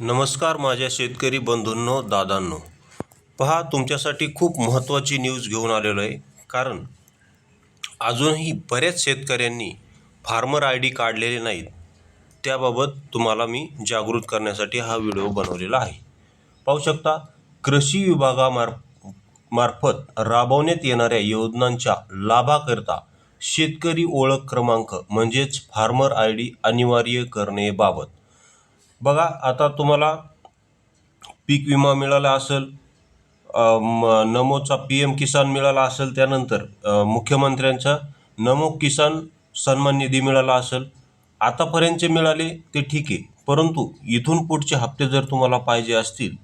नमस्कार माझ्या शेतकरी बंधूंनो दादांनो. पहा तुमच्यासाठी खूप महत्त्वाची न्यूज घेऊन आलेलो आहे. कारण अजूनही बऱ्याच शेतकऱ्यांनी फार्मर आय डी काढलेले नाहीत. त्याबाबत तुम्हाला मी जागृत करण्यासाठी हा व्हिडिओ बनवलेला आहे. पाहू शकता कृषी विभागामार् मार्फत राबवण्यात येणाऱ्या योजनांच्या लाभाकरता शेतकरी ओळख क्रमांक म्हणजेच फार्मर आय डी अनिवार्य करणेबाबत बघा आता तुम्हाला पीक विमा मिळाला असेल नमोचा पी एम किसान मिळाला असेल त्यानंतर मुख्यमंत्र्यांचा नमो किसान सन्मान निधी मिळाला असेल. आतापर्यंतचे मिळाले ते ठीक आहे परंतु इथून पुढचे हप्ते जर तुम्हाला पाहिजे असतील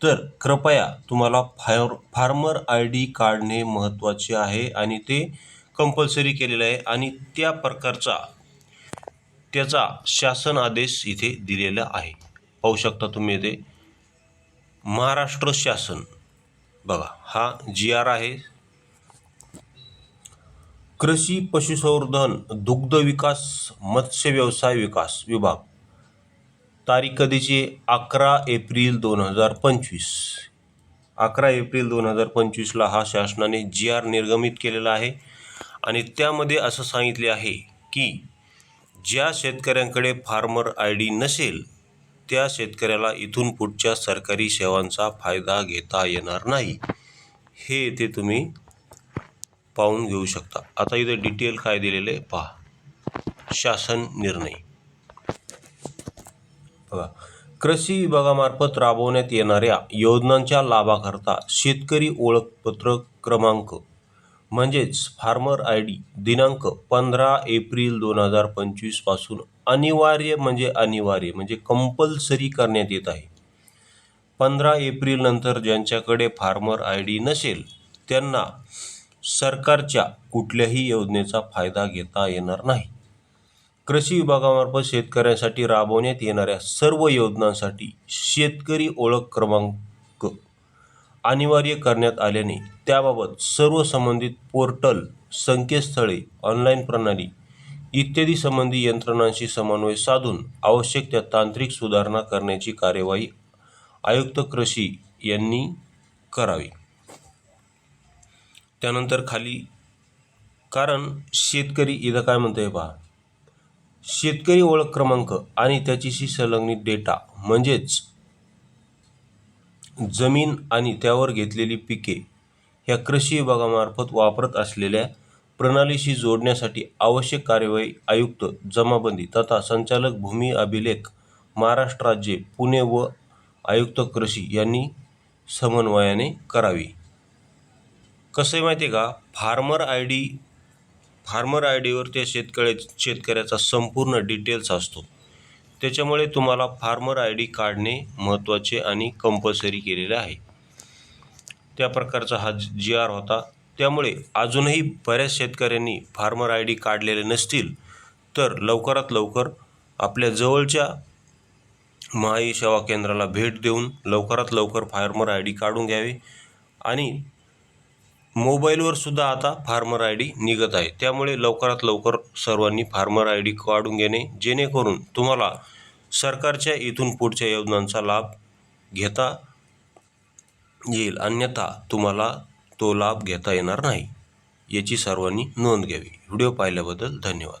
तर कृपया तुम्हाला फायर फार्मर आय डी काढणे महत्त्वाचे आहे आणि ते कंपल्सरी केलेलं आहे आणि त्या प्रकारचा त्याचा शासन आदेश इथे दिलेला आहे. पाहू शकता तुम्ही इथे. महाराष्ट्र शासन. बघा हा जी आर आहे. कृषी पशुसंवर्धन दुग्ध विकास मत्स्य व्यवसाय विकास विभाग. तारीख कधीची अकरा एप्रिल दोन हजार पंचवीस. अकरा एप्रिल दोन हजार पंचवीसला हा शासनाने जी आर निर्गमित केलेला आहे. आणि त्यामध्ये असं सांगितले आहे की ज्या शेतकऱ्यांकडे फार्मर आय डी नसेल त्या शेतकऱ्याला इथून पुढच्या सरकारी सेवांचा फायदा घेता येणार नाही. हे येथे तुम्ही पाहून घेऊ शकता. आता इथे डिटेल काय दिलेले पहा. शासन निर्णय. बघा कृषी विभागामार्फत राबवण्यात येणाऱ्या योजनांच्या लाभाकरता शेतकरी ओळखपत्र क्रमांक म्हणजेच फार्मर आय डी दिनांक पंधरा एप्रिल दोन हजार पंचवीसपासून अनिवार्य म्हणजे अनिवार्य म्हणजे कंपल्सरी करण्यात येत आहे. पंधरा एप्रिल नंतर ज्यांच्याकडे फार्मर आय डी नसेल त्यांना सरकारच्या कुठल्याही योजनेचा फायदा घेता येणार नाही. कृषी विभागामार्फत शेतकऱ्यांसाठी राबवण्यात येणाऱ्या सर्व योजनांसाठी शेतकरी ओळख क्रमांक अनिवार्य करण्यात आल्याने त्याबाबत सर्व संबंधित पोर्टल संकेतस्थळे ऑनलाईन प्रणाली इत्यादी संबंधी यंत्रणांशी समन्वय साधून आवश्यक त्या तांत्रिक सुधारणा करण्याची कार्यवाही आयुक्त कृषी यांनी करावी. त्यानंतर खाली कारण शेतकरी इथं काय म्हणतंय पहा शेतकरी ओळख क्रमांक आणि त्याच्याशी संलग्नित डेटा म्हणजेच जमीन आणि त्यावर घेतलेली पिके ह्या कृषी विभागामार्फत वापरत असलेल्या प्रणालीशी जोडण्यासाठी आवश्यक कार्यवाही आयुक्त जमाबंदी तथा संचालक भूमी अभिलेख महाराष्ट्र राज्य पुणे व आयुक्त कृषी यांनी समन्वयाने करावी. कसं आहे माहिती आहे का? Farmer I D farmer I डीवर त्या शेतकऱ्या शेतकऱ्याचा संपूर्ण डिटेल्स असतो. त्याच्यामुळे तुम्हाला फार्मर आय डी काढणे महत्त्वाचे आणि कंपल्सरी केलेले आहे. त्या प्रकारचा हा जी आर होता. त्यामुळे अजूनही बऱ्याच शेतकऱ्यांनी फार्मर आय डी काढलेले नसतील तर लवकरात लवकर आपल्या जवळच्या महाई सेवा केंद्राला भेट देऊन लवकरात लवकर फार्मर आय डी काढून घ्यावे आणि मोबाईलवर सुद्धा आता फार्मर आय डी निघत आहे. त्यामुळे लवकरात लवकर सर्वांनी फार्मर आय डी काढून घेणे जेणेकरून तुम्हाला सरकारच्या इथून पुढच्या योजनांचा लाभ घेता येईल. अन्यथा तुम्हाला तो लाभ घेता येणार नाही. याची सर्वांनी नोंद घ्यावी. व्हिडिओ पाहिल्याबद्दल धन्यवाद.